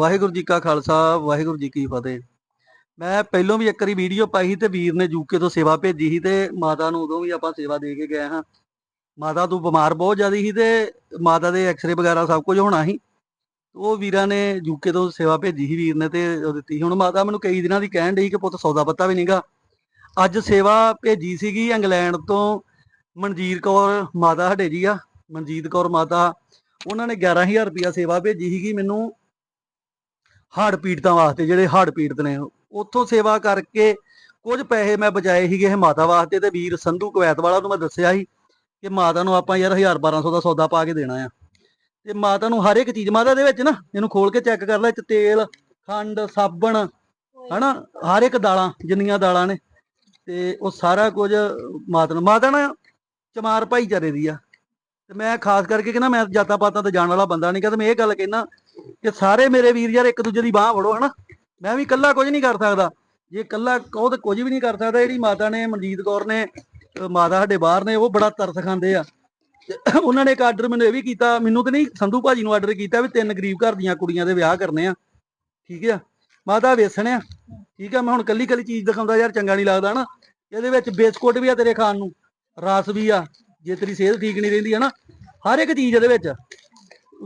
ਵਾਹਿਗੁਰੂ ਜੀ ਕਾ ਖਾਲਸਾ, ਵਾਹਿਗੁਰੂ ਜੀ ਕੀ ਫਤਿਹ। ਮੈਂ ਪਹਿਲੋਂ ਵੀ ਇੱਕ ਵਾਰੀ ਵੀਡੀਓ ਪਾਈ ਸੀ ਤੇ ਵੀਰ ਨੇ ਯੂਕੇ ਤੋਂ ਸੇਵਾ ਭੇਜੀ ਸੀ ਤੇ ਮਾਤਾ ਨੂੰ ਉਦੋਂ ਵੀ ਆਪਾਂ ਸੇਵਾ ਦੇ ਕੇ ਗਏ ਹਾਂ। ਮਾਤਾ ਤੋਂ ਬਿਮਾਰ ਬਹੁਤ ਜ਼ਿਆਦਾ ਸੀ ਤੇ ਮਾਤਾ ਦੇ ਐਕਸ-ਰੇ ਵਗੈਰਾ ਸਭ ਕੁਝ ਹੋਣਾ ਸੀ। ਉਹ ਵੀਰਾਂ ਨੇ ਯੂਕੇ ਤੋਂ ਸੇਵਾ ਭੇਜੀ ਸੀ ਵੀਰ ਨੇ ਤੇ ਉਹ ਦਿੱਤੀ ਸੀ। ਹੁਣ ਮਾਤਾ ਮੈਨੂੰ ਕਈ ਦਿਨਾਂ ਦੀ ਕਹਿਣ ਡਈ ਕਿ ਪੁੱਤ ਸੌਦਾ ਪੱਤਾ ਵੀ ਨਹੀਂਗਾ। ਅੱਜ ਸੇਵਾ ਭੇਜੀ ਸੀਗੀ ਇੰਗਲੈਂਡ ਤੋਂ ਮਨਜੀਤ ਕੌਰ ਮਾਤਾ ਹਟੇ ਜੀ ਆ, ਮਨਜੀਤ ਕੌਰ ਮਾਤਾ। ਉਹਨਾਂ ਨੇ 11000 ਰੁਪਇਆ ਸੇਵਾ ਭੇਜੀ ਸੀਗੀ ਮੈਨੂੰ। ਹੜ੍ਹ ਪੀੜਤਾਂ ਵਾਸਤੇ ਜਿਹੜੇ ਹੜ੍ਹ ਪੀੜਤ ਨੇ, ਉੱਥੋਂ ਸੇਵਾ ਕਰਕੇ ਕੁਝ ਪੈਸੇ ਮੈਂ ਬਚਾਏ ਸੀਗੇ ਇਹ ਮਾਤਾ ਵਾਸਤੇ ਤੇ ਵੀਰ ਸੰਧੂ ਕੁਵੈਤ ਵਾਲਾ ਨੂੰ ਮੈਂ ਦੱਸਿਆ ਸੀ ਕਿ ਮਾਤਾ ਨੂੰ ਆਪਾਂ ਯਾਰ 1000 1200 ਦਾ ਸੌਦਾ ਪਾ ਕੇ ਦੇਣਾ ਆ। ਤੇ ਮਾਤਾ ਨੂੰ ਹਰ ਇੱਕ ਚੀਜ਼, ਮਾਤਾ ਦੇ ਵਿੱਚ ਨਾ ਇਹਨੂੰ ਖੋਲ ਕੇ ਚੈੱਕ ਕਰ ਲੈ, ਚ ਤੇਲ, ਖੰਡ, ਸਾਬਣ, ਹਨਾ, ਹਰ ਇੱਕ ਦਾਲਾਂ, ਜਿੰਨੀਆਂ ਦਾਲਾਂ ਨੇ, ਤੇ ਉਹ ਸਾਰਾ ਕੁਝ ਮਾਤਾ ਨੂੰ, ਮਾਤਾ ਨਾ ਚਮਾਰ ਭਾਈਚਾਰੇ ਦੀ ਆ। ਤੇ ਮੈਂ ਖਾਸ ਕਰਕੇ ਕਹਿੰਦਾ ਮੈਂ ਜਾਤਾਂ ਪਾਤਾਂ ਤੇ ਜਾਣ ਵਾਲਾ ਬੰਦਾ ਨਹੀਂ ਕਹਿੰਦਾ ਮੈਂ ਇਹ ਗੱਲ ਕਹਿਣਾ ਕਿ ਸਾਰੇ ਮੇਰੇ ਵੀਰ ਯਾਰ ਇੱਕ ਦੂਜੇ ਦੀ ਬਾਹ ਫੜੋ, ਹਨਾ? ਮੈਂ ਵੀ ਇਕੱਲਾ ਕੁਝ ਨਹੀਂ ਕਰ ਸਕਦਾ। ਜੇ ਇਕੱਲਾ ਕਹੋ ਤੇ ਕੁਝ ਵੀ ਨਹੀਂ ਕਰ ਸਕਦਾ। ਜਿਹੜੀ ਮਾਤਾ ਨੇ, ਮਨਜੀਤ ਕੌਰ ਨੇ ਮਾਤਾ ਸਾਡੇ ਬਾਹਰ ਨੇ, ਉਹ ਬੜਾ ਤਰਸ ਖਾਂਦੇ ਆ। ਉਹਨਾਂ ਨੇ ਇੱਕ ਆਰਡਰ ਮੈਨੂੰ ਇਹ ਵੀ ਕੀਤਾ, ਮੈਨੂੰ ਤੇ ਨਹੀਂ, ਸੰਧੂ ਭਾਜੀ ਨੂੰ ਆਰਡਰ ਕੀਤਾ ਵੀ ਤਿੰਨ ਗਰੀਬ ਘਰ ਦੀਆਂ ਕੁੜੀਆਂ ਦੇ ਵਿਆਹ ਕਰਨੇ ਆ। ਠੀਕ ਆ? ਮਾਤਾ ਵੇਸਣ ਆ। ਠੀਕ ਆ? ਮੈਂ ਹੁਣ ਕੱਲੀ ਕੱਲੀ ਚੀਜ਼ ਦਿਖਾਉਂਦਾ ਯਾਰ, ਚੰਗਾ ਨਹੀਂ ਲੱਗਦਾ ਨਾ ਇਹਦੇ ਵਿੱਚ ਬਿਸਕੁਟ ਵੀ ਆ ਤੇਰੇ ਖਾਣ ਨੂੰ। ਰਸ ਵੀ ਆ, ਜੇ ਤੇਰੀ ਸਿਹਤ ਠੀਕ ਨਹੀਂ ਰਹਿੰਦੀ ਹੈ ਹਰ ਇੱਕ ਚੀਜ਼ ਇਹਦੇ ਵਿੱਚ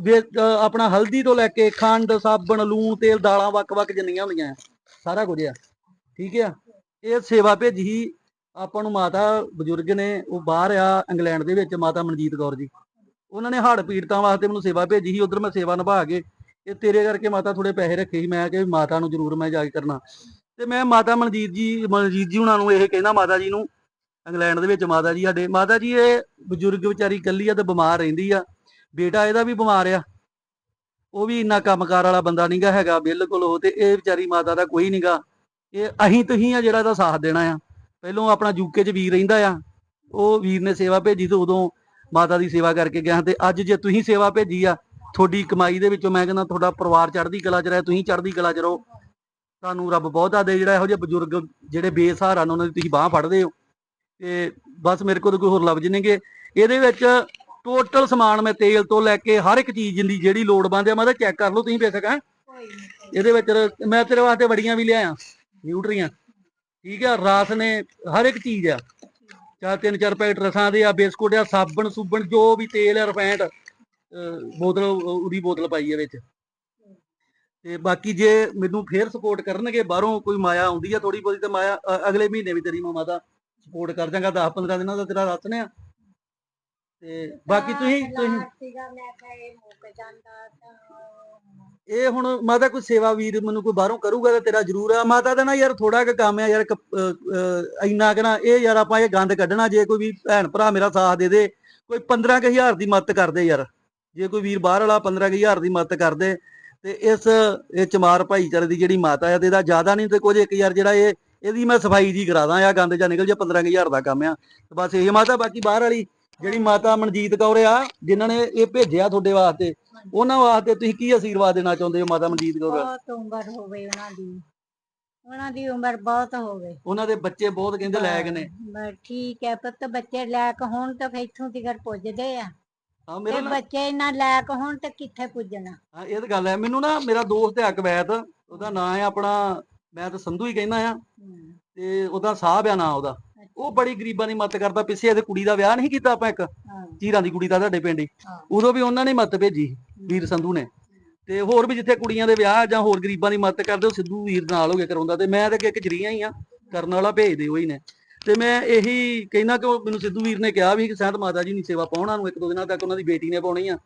ਵੇ- ਅਹ ਆਪਣਾ ਹਲਦੀ ਤੋਂ ਲੈ ਕੇ ਖੰਡ, ਸਾਬਣ, ਲੂਣ, ਤੇਲ, ਦਾਲਾਂ ਵੱਖ-ਵੱਖ ਜਿੰਨੀਆਂ ਹੁੰਦੀਆਂ ਆ, ਸਾਰਾ ਕੁਝ ਆ, ਠੀਕ ਆ? ਇਹ ਸੇਵਾ ਭੇਜੀ ਸੀ ਆਪਾਂ ਨੂੰ ਮਾਤਾ ਬਜ਼ੁਰਗ ਨੇ, ਉਹ ਬਾਹਰ ਆ ਇੰਗਲੈਂਡ ਦੇ ਵਿੱਚ, ਮਾਤਾ ਮਨਜੀਤ ਕੌਰ ਜੀ। ਉਹਨਾਂ ਨੇ ਹੜ੍ਹ ਪੀੜਤਾਂ ਵਾਸਤੇ ਮੈਨੂੰ ਸੇਵਾ ਭੇਜੀ ਸੀ, ਉਧਰ ਮੈਂ ਸੇਵਾ ਨਿਭਾ ਕੇ, ਇਹ ਤੇਰੇ ਕਰਕੇ ਮਾਤਾ ਥੋੜੇ ਪੈਸੇ ਰੱਖੇ ਸੀ, ਮੈਂ ਕਿ ਮਾਤਾ ਨੂੰ ਜ਼ਰੂਰ ਮੈਂ ਜਾ ਕੇ ਕਰਨਾ। ਤੇ ਮੈਂ ਮਾਤਾ ਮਨਜੀਤ ਜੀ ਮਨਜੀਤ ਜੀ ਉਹਨਾਂ ਨੂੰ ਇਹ ਕਹਿੰਦਾ ਮਾਤਾ ਜੀ ਨੂੰ, ਇੰਗਲੈਂਡ ਦੇ ਵਿੱਚ ਮਾਤਾ ਜੀ ਸਾਡੇ, ਮਾਤਾ ਜੀ ਇਹ ਬਜ਼ੁਰਗ ਵਿਚਾਰੀ ਇਕੱਲੀ ਆ ਤੇ ਬਿਮਾਰ ਰਹਿੰਦੀ ਆ। ਬੇਟਾ ਇਹਦਾ ਵੀ ਬਿਮਾਰ ਆ। ਉਹ ਵੀ ਇੰਨਾ ਕੰਮਕਾਰ ਵਾਲਾ ਬੰਦਾ ਨਹੀਂਗਾ ਹੈਗਾ ਬਿਲਕੁਲ ਉਹ ਤੇ ਇਹ ਵਿਚਾਰੀ ਮਾਤਾ ਦਾ ਕੋਈ ਨਹੀਂਗਾ ਇਹ ਅਹੀਂ ਤੁਸੀਂ ਆ ਜਿਹੜਾ ਇਹਦਾ ਸਾਥ ਦੇਣਾ ਆ। ਪਹਿਲੋਂ ਆਪਣਾ ਯੂਕੇ 'ਚ ਵੀਰ ਰਹਿੰਦਾ ਆ। ਉਹ ਵੀਰ ਨੇ ਸੇਵਾ ਭੇਜੀ ਤੇ ਉਦੋਂ ਮਾਤਾ ਦੀ ਸੇਵਾ ਕਰਕੇ ਗਿਆ ਤੇ ਅੱਜ ਜੇ ਤੁਸੀਂ ਸੇਵਾ ਭੇਜੀ ਆ, ਤੁਹਾਡੀ ਕਮਾਈ ਦੇ ਵਿੱਚੋਂ ਮੈਂ ਕਹਿੰਦਾ ਤੁਹਾਡਾ ਪਰਿਵਾਰ ਚੜ੍ਹਦੀ ਕਲਾ 'ਚ ਰਹੇ, ਤੁਸੀਂ ਚੜ੍ਹਦੀ ਕਲਾ 'ਚ ਰਹੋ। ਤੁਹਾਨੂੰ ਰੱਬ ਬਹੁਤਾ ਦੇ ਜਿਹੜਾ ਇਹੋ ਜਿਹੇ ਬਜ਼ੁਰਗ ਜਿਹੜੇ ਬੇਸਹਾਰਾ ਨੇ, ਉਹਨਾਂ ਦੀ ਤੁਸੀਂ ਬਾਹ ਫੜਦੇ ਹੋ। ਤੇ ਬਸ ਮੇਰੇ ਕੋਲ ਕੋਈ ਹੋਰ ਲਫ਼ਜ਼ ਨਹੀਂਗੇ ਇਹਦੇ ਵਿੱਚ ਟੋਟਲ ਸਮਾਨ ਮੈਂ ਤੇਲ ਤੋਂ ਲੈ ਕੇ ਹਰ ਇੱਕ ਚੀਜ਼ ਦੀ ਜਿਹੜੀ ਲੋੜਵੰਦ ਆ ਮੈਂ ਤਾਂ ਚੈੱਕ ਕਰ ਲਓ ਤੁਸੀਂ ਬੇਸ਼ੱਕ ਹੈਂ? ਇਹਦੇ ਵਿੱਚ ਮੈਂ ਤੇਰੇ ਵਾਸਤੇ ਵੜੀਆਂ ਵੀ ਲਿਆਇਆ ਨਿਊਟਰੀਆਂ। ਠੀਕ ਆ ਰਾਸ ਨੇ ਹਰ ਇੱਕ ਚੀਜ਼ ਆ। ਚਾਰ ਤਿੰਨ ਚਾਰ ਪੈਕਟ ਰਸਾਂ ਦੇ ਆ ਬਿਸਕੁਟ ਆ ਸਾਬਣ ਸੁਬਣ ਜੋ ਵੀ ਤੇਲ ਆ ਰਿਫਾਈਂਡ ਬੋਤਲ ਉਹਦੀ ਬੋਤਲ ਪਾਈ ਆ ਵਿੱਚ। ਤੇ ਬਾਕੀ ਜੇ ਮੈਨੂੰ ਫੇਰ ਸਪੋਰਟ ਕਰਨਗੇ ਬਾਹਰੋਂ ਕੋਈ ਮਾਇਆ ਆਉਂਦੀ ਆ ਥੋੜੀ ਬਹੁਤੀ ਤੇ ਮਾਇਆ ਅਗਲੇ ਮਹੀਨੇ ਵੀ ਤੇਰੀ ਮਾਂ ਦਾ ਸਪੋਰਟ ਕਰ ਜਾਂਗਾ 10 15 ਦਿਨਾਂ ਦਾ ਤੇਰਾ ਰਸ ਨੇ ਆ। ਤੇ ਬਾਕੀ ਤੁਸੀਂ ਤੁਸੀਂ ਸੀਗਾ ਮੈਂ ਕਿਹਾ ਇਹ ਮੁੱਕ ਜਾਂਦਾ ਤਾਂ ਇਹ ਹੁਣ ਮਾਤਾ ਕੋਈ ਸੇਵਾ ਵੀਰ ਮੈਨੂੰ ਕੋਈ ਬਾਹਰੋਂ ਕਰੂਗਾ ਤਾਂ ਤੇਰਾ ਜ਼ਰੂਰ ਆ। ਮਾਤਾ ਦਾ ਨਾ ਯਾਰ ਥੋੜਾ ਕੁ ਕੰਮ ਆ ਯਾਰ ਇੰਨਾ ਕਿ ਨਾ ਇਹ ਯਾਰ ਆਪਾਂ ਇਹ ਗੰਦ ਕੱਢਣਾ ਜੇ ਕੋਈ ਵੀ ਭੈਣ ਭਰਾ ਮੇਰਾ ਸਾਥ ਦੇ ਦੇ ਕੋਈ 15000 ਦੀ ਮਦਦ ਕਰ ਦੇ ਯਾਰ। ਜੇ ਕੋਈ ਵੀਰ ਬਾਹਰ ਵਾਲਾ 15000 ਦੀ ਮਦਦ ਕਰ ਦੇ ਤੇ ਇਸ ਇਹ ਚਮਾਰ ਭਾਈਚਾਰੇ ਦੀ ਜਿਹੜੀ ਮਾਤਾ ਆ ਤੇ ਇਹਦਾ ਜ਼ਿਆਦਾ ਨਹੀਂ ਤੇ ਕੁਝ ਇੱਕ ਯਾਰ ਜਿਹੜਾ ਇਹ ਇਹਦੀ ਮੈਂ ਸਫ਼ਾਈ ਜੀ ਕਰਾ ਦਾਂ ਆ ਗੰਦ ਜਾਂ ਨਿਕਲ ਜਾ 15000 ਦਾ ਕੰਮ ਆ। ਤੇ ਬਸ ਇਹ ਮਾਤਾ ਬਾਕੀ ਬਾਹਰ ਵਾਲੀ ਜਿਹੜੀ ਮਾਤਾ ਮਨਜੀਤ ਕੌਰ ਆ ਜਿਨ੍ਹਾਂ ਨੇ ਇਹ ਭੇਜਿਆ ਤੁਹਾਡੇ ਵਾਸਤੇ ਉਹਨਾਂ ਵਾਸਤੇ ਤੁਸੀਂ ਕੀ ਅਸ਼ੀਰਵਾਦ ਦੇਣਾ ਚਾਹੁੰਦੇ ਹੋ ਮਾਤਾ ਮਨਜੀਤ ਕੌਰ? ਬਹੁਤ ਉਮਰ ਹੋਵੇ ਉਹਨਾਂ ਦੀ। ਉਹਨਾਂ ਦੀ ਉਮਰ ਬਹੁਤ ਹੋਵੇ ਉਹਨਾਂ ਦੇ ਬੱਚੇ ਬਹੁਤ ਕਹਿੰਦੇ ਲਾਇਕ ਨੇ। ਬਸ ਠੀਕ ਹੈ ਪੁੱਤ ਬੱਚੇ ਲਾਇਕ ਹੋਣ ਤਾਂ ਫਿਰ ਇੱਥੋਂ ਤੀਕਰ ਪੁੱਜਦੇ ਆ। ਹਾਂ ਤੇ ਮੇਰਾ ਨਾ ਬੱਚੇ ਇਹਨਾਂ ਲਾਇਕ ਹੋਣ ਤੇ ਕਿੱਥੇ ਪੁੱਜਣਾ? ਹਾਂ, ਇਹ ਤਾਂ ਗੱਲ ਹੈ। ਮੈਨੂੰ ਨਾ ਮੇਰਾ ਦੋਸਤ ਹੈ ਅਕਵੈਤ ਉਹਦਾ ਨਾਂ ਹੈ ਆਪਣਾ ਮੈਂ ਤਾਂ ਸੰਧੂ ਹੀ ਕਹਿੰਦਾ ਆ ਹਮ, ਤੇ ਉਹਦਾ ਸਾਹਿਬ ਆ ਨਾਂ ਉਹਦਾ। ਉਹ ਬੜੀ ਗਰੀਬਾਂ ਦੀ ਮਦਦ ਕਰਦਾ ਪਿੱਛੇ ਇਹਦੇ ਕੁੜੀ ਦਾ ਵਿਆਹ ਨਹੀਂ ਕੀਤਾ ਆਪਾਂ ਇੱਕ ਹਾਂ, ਚੀਰਾਂ ਦੀ ਕੁੜੀ ਦਾ ਤੁਹਾਡੇ ਪਿੰਡ ਹੀ। ਹਾਂ। ਉਦੋਂ ਵੀ ਉਹਨਾਂ ਨੇ ਮਦਦ ਭੇਜੀ ਵੀਰ ਸੰਧੂ ਨੇ। ਤੇ ਹੋਰ ਵੀ ਜਿੱਥੇ ਕੁੜੀਆਂ ਦੇ ਵਿਆਹ ਜਾਂ ਹੋਰ ਗਰੀਬਾਂ ਦੀ ਮਦਦ ਕਰਦੇ ਉਹ ਸਿੱਧੂ ਵੀਰ ਨਾਲ ਹੋ ਕੇ ਕਰਾਉਂਦਾ। ਤੇ ਮੈਂ ਤਾਂ ਅੱਗੇ ਇੱਕ ਜਰੀਆ ਹੀ ਆ ਕਰਨ ਵਾਲਾ ਭੇਜਦੇ ਹੋਈ ਨੇ। ਤੇ ਮੈਂ ਇਹੀ ਕਹਿਣਾ ਕਿ ਉਹ ਮੈਨੂੰ ਸਿੱਧੂ ਵੀਰ ਨੇ ਕਿਹਾ ਵੀ ਕਿ ਸਹਿਤ ਮਾਤਾ ਜੀ ਨਹੀਂ ਸੇਵਾ ਪਾਉਣਾ ਨੂੰ ਇੱਕ ਦੋ ਦਿਨਾਂ ਤੱਕ ਉਹਨਾਂ ਦੀ ਬੇਟੀ ਨੇ ਪਾਉਣੀ ਆ।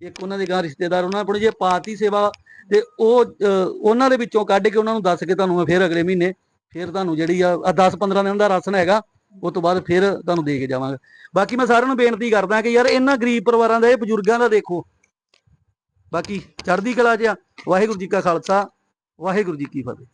ਇੱਕ ਉਹਨਾਂ ਦੇ ਗਾਂ ਰਿਸ਼ਤੇਦਾਰ ਉਹਨਾਂ ਨੇ ਪਾਉਣੀ ਜੇ ਪਾਤੀ ਸੇਵਾ ਤੇ ਉਹ ਉਹਨਾਂ ਦੇ ਵਿੱਚੋਂ ਕੱਢ ਕੇ ਉਹਨਾਂ ਨੂੰ ਦੱਸ ਕੇ ਤੁਹਾਨੂੰ ਮੈਂ ਫਿਰ ਅਗਲੇ ਮਹੀਨੇ ਫਿਰ ਤੁਹਾਨੂੰ ਜਿਹੜੀ ਆ 10 15 ਦਿਨ ਦਾ ਰਾਸ਼ਨ ਹੈਗਾ ਉਸ ਤੋਂ ਬਾਅਦ ਫਿਰ ਤੁਹਾਨੂੰ ਦੇ ਕੇ ਜਾਵਾਂਗਾ। ਬਾਕੀ ਮੈਂ ਸਾਰਿਆਂ ਨੂੰ ਬੇਨਤੀ ਕਰਦਾ ਕਿ ਯਾਰ ਇਹਨਾਂ ਗਰੀਬ ਪਰਿਵਾਰਾਂ ਦਾ ਇਹ ਬਜ਼ੁਰਗਾਂ ਦਾ ਦੇਖੋ। ਬਾਕੀ ਚੜ੍ਹਦੀ ਕਲਾ 'ਚ ਆ। ਵਾਹਿਗੁਰੂ ਜੀ ਕਾ ਖਾਲਸਾ, ਵਾਹਿਗੁਰੂ ਜੀ ਕੀ ਫਤਿਹ।